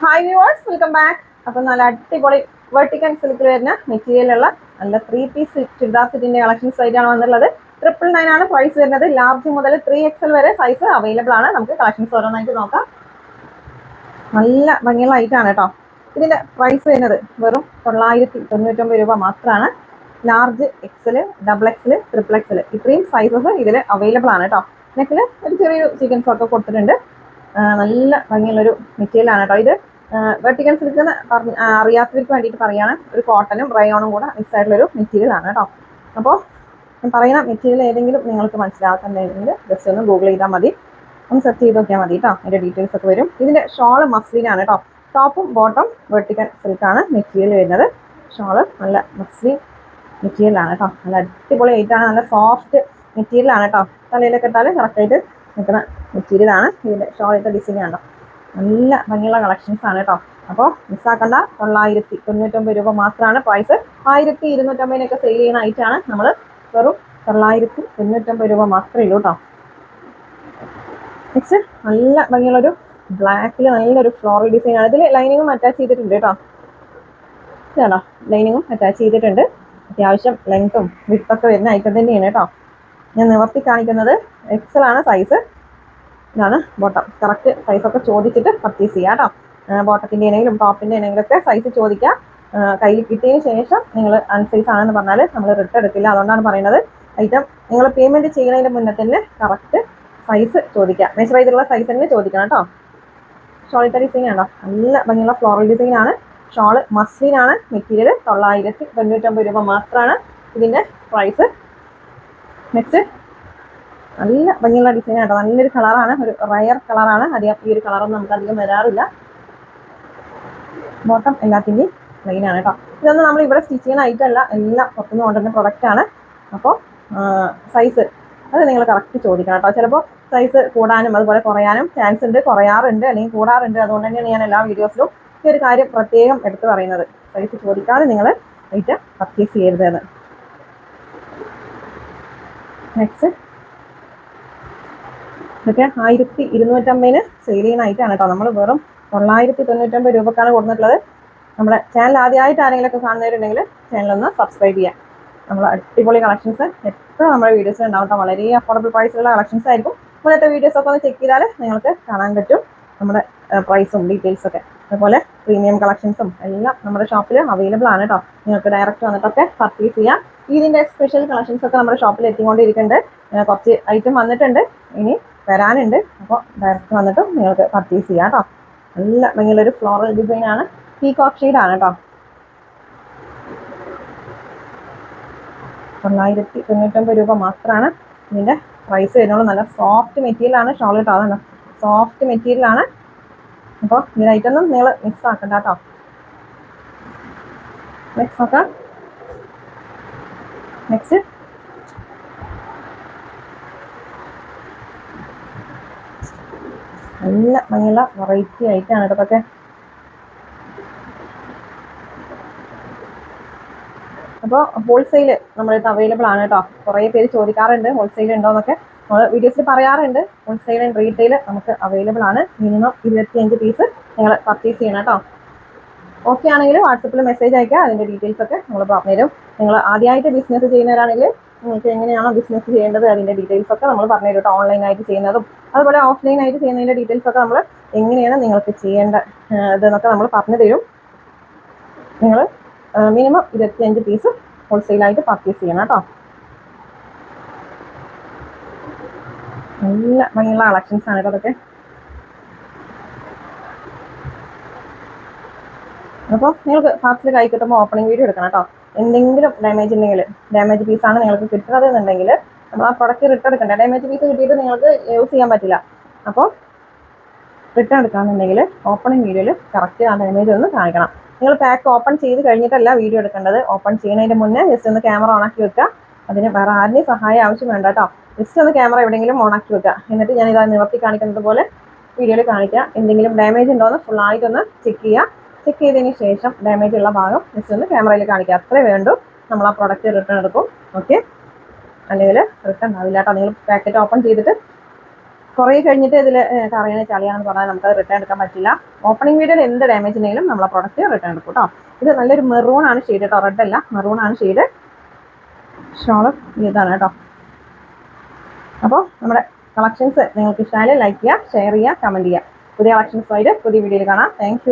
Hi viewers welcome back അപ്പം നല്ല അടിപൊളി വെർട്ടിക്കൻ സിൽക്കിൽ വരുന്ന മെറ്റീരിയലുള്ള നല്ല ത്രീ പീസ് ചുരിദാർ സെറ്റിന്റെ കളക്ഷൻസ് ആയിട്ടാണ് വന്നുള്ളത് ട്രിപ്പിൾ നയൻ ആണ് പ്രൈസ് വരുന്നത്. ലാർജ് മുതൽ ത്രീ എക്സൽ വരെ സൈസ് അവൈലബിൾ ആണ്. നമുക്ക് കളക്ഷൻസ് ഓരോന്നായിട്ട് നോക്കാം. നല്ല ഭംഗിയുള്ള ഐറ്റാണ് കേട്ടോ ഇതിന്റെ പ്രൈസ് വരുന്നത് വെറും തൊള്ളായിരത്തി തൊണ്ണൂറ്റൊമ്പത് രൂപ മാത്രമാണ്. Large XL double XL triple XL ഇത്രയും സൈസസ് ഇതിൽ അവൈലബിൾ ആണ് കേട്ടോ നെക്കിൽ ഒരു ചെറിയൊരു സീക്വൻസ് ഒക്കെ കൊടുത്തിട്ടുണ്ട്. നല്ല ഭംഗിയുള്ളൊരു മെറ്റീരിയൽ ആണ് കേട്ടോ. ഇത് വെർട്ടിക്കൽ സിൽക്ക് അറിയാത്തവർക്ക് വേണ്ടിയിട്ട് പറയാണ്. ഒരു കോട്ടനും റയോണും കൂടെ മിക്സ് ആയിട്ടുള്ളൊരു മെറ്റീരിയൽ ആണ് കേട്ടോ. അപ്പോൾ ഞാൻ പറയുന്ന മെറ്റീരിയൽ ഏതെങ്കിലും നിങ്ങൾക്ക് മനസ്സിലാക്കുന്നുണ്ടെങ്കിൽ ജസ്റ്റ് ഒന്ന് ഗൂഗിൾ ചെയ്താൽ മതി. ഒന്ന് സെർച്ച് ചെയ്ത് നോക്കിയാൽ മതി കേട്ടോ. അതിന്റെ ഡീറ്റെയിൽസ് ഒക്കെ വരും. ഇതിന്റെ ഷോൾ മസ്ലിനാണ് കേട്ടോ. ടോപ്പും ബോട്ടം വെർട്ടിക്കൽ സിൽക്കാണ് മെറ്റീരിയൽ വരുന്നത്. ഷോൾ നല്ല മസ്ലി മെറ്റീരിയലാണ് കേട്ടോ. നല്ല അടിപൊളി ആയിട്ടാണ് നല്ല സോഫ്റ്റ് മെറ്റീരിയലാണ് കേട്ടോ. തലയിലൊക്കെ ഇട്ടാൽ കറക്റ്റായിട്ട് നിൽക്കുന്ന മെറ്റീരിയലാണ്. ഇതിന്റെ ഷോളിന്റെ ഡിസൈൻ ആണോ നല്ല ഭംഗിയുള്ള കളക്ഷൻസ് ആണ് കേട്ടോ. അപ്പോൾ മിസ്സാക്കണ്ട. തൊള്ളായിരത്തി തൊണ്ണൂറ്റൊമ്പത് രൂപ മാത്രമാണ് പ്രൈസ് ആയിരത്തി ഇരുന്നൂറ്റമ്പതിനൊക്കെ സെയിൽ ചെയ്യുന്ന ഐറ്റാണ് നമ്മൾ വെറും തൊള്ളായിരത്തി തൊണ്ണൂറ്റൊമ്പത് രൂപ മാത്രമേ ഉള്ളൂ കേട്ടോ. നെക്സ്റ്റ് നല്ല ഭംഗിയുള്ളൊരു ബ്ലാക്കിൽ നല്ലൊരു ഫ്ലോറൽ ഡിസൈൻ ആണ്. ഇതിൽ ലൈനിങ്ങും അറ്റാച്ച് ചെയ്തിട്ടുണ്ട് കേട്ടോ. ഇതാണോ? ലൈനിങ്ങും അറ്റാച്ച് ചെയ്തിട്ടുണ്ട്. അത്യാവശ്യം ലെങ്ത്തും വിട്ടൊക്കെ വരുന്ന ഐറ്റം തന്നെയാണ് കേട്ടോ. ഞാൻ നിവർത്തി കാണിക്കുന്നത് എക്സൽ ആണ് സൈസ് ഇതാണ് ബോട്ടം കറക്റ്റ് സൈസൊക്കെ ചോദിച്ചിട്ട് പർച്ചേസ് ചെയ്യാം കേട്ടോ. ബോട്ടത്തിന്റെ ആണെങ്കിലും ടോപ്പിന്റെ ഒക്കെ സൈസ് ചോദിക്കുക ആ, കയ്യിൽ കിട്ടിയതിന് ശേഷം നിങ്ങൾ അൺസൈസ് ആണെന്ന് പറഞ്ഞാൽ നമ്മൾ റിട്ടേൺ എടുക്കില്ല. അതുകൊണ്ടാണ് പറയുന്നത്. ഐറ്റം നിങ്ങൾ പേയ്മെന്റ് ചെയ്യുന്നതിന് മുന്നേ തന്നെ കറക്റ്റ് സൈസ് ചോദിക്കുക മെഷർ ചെയ്തിട്ടുള്ള സൈസ് തന്നെ ചോദിക്കണം കേട്ടോ. ഷോളിത്തെ ഡിസൈൻ ആണോ നല്ല ഭംഗിയുള്ള ഫ്ലോറൽ ഡിസൈൻ ആണ്. ഷോൾ മസ്ലിനാണ് മെറ്റീരിയൽ തൊള്ളായിരത്തി തൊണ്ണൂറ്റൊമ്പത് രൂപ മാത്രമാണ് ഇതിന്റെ പ്രൈസ് നെക്സ്റ്റ് നല്ല ഭംഗിയുള്ള ഡിസൈൻ ആട്ടോ. നല്ലൊരു കളറാണ് ഒരു റയർ കളറാണ് അധികം ഈ ഒരു കളറൊന്നും നമുക്ക് അധികം വരാറില്ല. ബോട്ടം എല്ലാത്തിന്റെയും പ്ലെയിൻ ആണ് കേട്ടോ ഇതൊന്നും നമ്മൾ ഇവിടെ സ്റ്റിച്ച് ചെയ്യുന്ന ഐറ്റം അല്ല. എല്ലാം പുറത്തുനിന്ന് കൊണ്ടുവരുന്ന പ്രൊഡക്റ്റാണ് അപ്പോൾ സൈസ് അത് നിങ്ങൾ കറക്റ്റ് ചോദിക്കണം കേട്ടോ ചിലപ്പോൾ സൈസ് കൂടാനും അതുപോലെ കുറയാനും ചാൻസ് ഉണ്ട്. കുറയാറുണ്ട്. അല്ലെങ്കിൽ കൂടാറുണ്ട്. അതുകൊണ്ട് തന്നെയാണ് ഞാൻ എല്ലാ വീഡിയോസിലും ഈ ഒരു കാര്യം പ്രത്യേകം എടുത്തു പറയുന്നത്. സൈസ് ചോദിക്കാതെ നിങ്ങൾ ഐറ്റം പർച്ചേസ് ചെയ്യരുതെന്ന് നെക്സ്റ്റ് ഇതൊക്കെ ആയിരത്തി ഇരുന്നൂറ്റമ്പതിന് സെയിൽ കേട്ടോ. നമ്മൾ വെറും തൊള്ളായിരത്തി തൊണ്ണൂറ്റമ്പത് രൂപക്കാണ് കൊടുത്തിട്ടുള്ളത്. നമ്മുടെ ചാനൽ ആദ്യമായിട്ട് ആരെങ്കിലുമൊക്കെ കാണുന്നവരുണ്ടെങ്കിൽ ചാനലൊന്ന് സബ്സ്ക്രൈബ് ചെയ്യാം. നമ്മൾ അടിപൊളി കളക്ഷൻസ് എപ്പോഴും നമ്മുടെ വീഡിയോസിൽ ഉണ്ടാവും വളരെ അഫോർഡബിൾ പ്രൈസിലുള്ള കളക്ഷൻസ് ആയിരിക്കും. ഇപ്പോഴത്തെ വീഡിയോസൊക്കെ ഒന്ന് ചെക്ക് ചെയ്താൽ നിങ്ങൾക്ക് കാണാൻ പറ്റും. നമ്മുടെ പ്രൈസും ഡീറ്റെയിൽസൊക്കെ അതുപോലെ പ്രീമിയം കളക്ഷൻസും എല്ലാം നമ്മുടെ ഷോപ്പിൽ അവൈലബിൾ ആണ് കേട്ടോ നിങ്ങൾക്ക് ഡയറക്റ്റ് വന്നിട്ടൊക്കെ പർച്ചേസ് ചെയ്യാം. ഇതിന്റെ സ്പെഷ്യൽ കളക്ഷൻസ് ഒക്കെ നമ്മുടെ ഷോപ്പിൽ എത്തിക്കൊണ്ടിരിക്കുന്നുണ്ട്. കുറച്ച് ഐറ്റം വന്നിട്ടുണ്ട്. ഇനി വരാനുണ്ട്. അപ്പോൾ ഡയറക്റ്റ് വന്നിട്ട് നിങ്ങൾക്ക് പർച്ചേസ് ചെയ്യാം കേട്ടോ നല്ല ഒരു ഫ്ലോറൽ ഡിസൈൻ ആണ്. പീകോക്ക് ആണ് കേട്ടോ തൊള്ളായിരത്തി തൊണ്ണൂറ്റൊമ്പത് രൂപ മാത്രമാണ് ഇതിന്റെ പ്രൈസ് വരുന്നുള്ളൂ. നല്ല സോഫ്റ്റ് മെറ്റീരിയൽ ആണ് ഷോൾ കേട്ടോ അതാണ് സോഫ്റ്റ് മെറ്റീരിയൽ ആണ്. അപ്പോൾ ഇതായിട്ട് ഒന്നും നിങ്ങൾ മിസ് ആക്കണ്ട കേട്ടോ. നെക്സ്റ്റ് നോക്കാം. നെക്സ്റ്റ് നല്ല ഭംഗിയുള്ള വെറൈറ്റി ആയിട്ടാണ് ഇതൊക്കെ. അപ്പോൾ ഹോൾസെയിൽ നമ്മുടെ അവൈലബിൾ ആണ് കേട്ടോ. കുറേ പേര് ചോദിക്കാറുണ്ട് ഹോൾസെയിൽ ഉണ്ടോന്നൊക്കെ. വീഡിയോസിൽ പറയാറുണ്ട്. ഹോൾസെയിൽ ആൻഡ് റീറ്റെയിൽ നമുക്ക് അവൈലബിൾ ആണ്. മിനിമം ഇരുപത്തിയഞ്ച് പീസ് നിങ്ങൾ പർച്ചേസ് ചെയ്യണം കേട്ടോ ഓക്കെ ആണെങ്കിൽ വാട്സപ്പിൽ മെസ്സേജ് അയക്കുക അതിന്റെ ഡീറ്റെയിൽസ് ഒക്കെ നമ്മൾ പറഞ്ഞുതരും. നിങ്ങൾ ആദ്യമായിട്ട് ബിസിനസ് ചെയ്യുന്നവരാണെങ്കിൽ നിങ്ങൾക്ക് എങ്ങനെയാണോ ബിസിനസ് ചെയ്യേണ്ടത് അതിന്റെ ഡീറ്റെയിൽസ് ഒക്കെ നമ്മൾ പറഞ്ഞു തരും കേട്ടോ ഓൺലൈനായിട്ട് ചെയ്യുന്നതും അതുപോലെ ഓഫ്ലൈൻ ആയിട്ട് ചെയ്യുന്നതിന്റെ ഡീറ്റെയിൽസ് ഒക്കെ നമ്മൾ എങ്ങനെയാണ് നിങ്ങൾക്ക് ചെയ്യേണ്ട ഇതെന്നൊക്കെ നമ്മൾ പറഞ്ഞു തരും നിങ്ങൾ മിനിമം ഇരുപത്തിയഞ്ച് പീസ് ഹോൾസെയിലായിട്ട് പർച്ചേസ് ചെയ്യണം കേട്ടോ നല്ല ഭംഗിയുള്ള കളക്ഷൻസ് ആണ് അതൊക്കെ അപ്പോൾ നിങ്ങൾക്ക് പാർസൽ കൈ കിട്ടുമ്പോൾ ഓപ്പണിംഗ് വീഡിയോ എടുക്കണം കേട്ടോ. എന്തെങ്കിലും ഡാമേജ് ഉണ്ടെങ്കിൽ ഡാമേജ് പീസ് ആണ് നിങ്ങൾക്ക് കിട്ടുന്നത് എന്നുണ്ടെങ്കിൽ നമ്മൾ ആ പ്രൊഡക്റ്റ് റിട്ടേൺ എടുക്കണ്ട. ഡാമേജ് പീസ് കിട്ടിയിട്ട് നിങ്ങൾക്ക് യൂസ് ചെയ്യാൻ പറ്റില്ല. അപ്പോൾ റിട്ടേൺ എടുക്കാന്നുണ്ടെങ്കിൽ ഓപ്പണിംഗ് വീഡിയോയിൽ കറക്റ്റ് ആ ഡാമേജ് ഒന്ന് കാണിക്കണം. നിങ്ങൾ പാക്ക് ഓപ്പൺ ചെയ്ത് കഴിഞ്ഞിട്ടല്ല വീഡിയോ എടുക്കേണ്ടത്. ഓപ്പൺ ചെയ്യുന്നതിന് മുന്നേ ജസ്റ്റ് ഒന്ന് ക്യാമറ ഓണാക്കി വെക്കുക. അതിന് വേറെ ആരുടെയും സഹായം ആവശ്യം വേണ്ട കേട്ടോ. ജസ്റ്റ് ഒന്ന് ക്യാമറ എവിടെയെങ്കിലും ഓൺ ആക്കി വെക്കുക. എന്നിട്ട് ഞാൻ ഇതാ നിവർത്തി കാണിക്കുന്നത് പോലെ വീഡിയോയിൽ കാണിക്കുക എന്തെങ്കിലും ഡാമേജ് ഉണ്ടോ എന്ന് ആയിട്ട് ഒന്ന് ചെക്ക് ചെയ്യുക ചെക്ക് ചെയ്തതിന് ശേഷം ഡാമേജ് ഉള്ള ഭാഗം ജസ്റ്റ് ഒന്ന് ക്യാമറയിൽ കാണിക്കുക അത്രേ വേണ്ടു. നമ്മൾ ആ പ്രൊഡക്റ്റ് റിട്ടേൺ എടുക്കും. ഓക്കെ അല്ലെങ്കിൽ റിട്ടേൺ ആവില്ല കേട്ടോ. നിങ്ങൾ പാക്കറ്റ് ഓപ്പൺ ചെയ്തിട്ട് കുറേ കഴിഞ്ഞിട്ട് ഇതിൽ കറിയാണ് ചളിയാണെന്ന് പറഞ്ഞാൽ നമുക്ക് റിട്ടേൺ എടുക്കാൻ പറ്റില്ല. ഓപ്പണിംഗ് വീഡിയോയിൽ എന്ത് ഡാമേജ് ഉണ്ടെങ്കിലും ആ പ്രോഡക്റ്റ് റിട്ടേൺ എടുക്കും കേട്ടോ ഇത് നല്ലൊരു മെറൂൺ ആണ് ഷെയ്ഡ് കേട്ടോ റെഡ് അല്ല മെറൂൺ ആണ് ഷെയ്ഡ് ഷോൾ ഇതാണ് കേട്ടോ അപ്പോൾ നമ്മുടെ കളക്ഷൻസ് നിങ്ങൾക്ക് ഇഷ്ടമായാലും ലൈക്ക് ചെയ്യുക ഷെയർ ചെയ്യുക കമന്റ് ചെയ്യുക. പുതിയ കളക്ഷൻസുമായിട്ട് പുതിയ വീഡിയോയിൽ കാണാം. താങ്ക്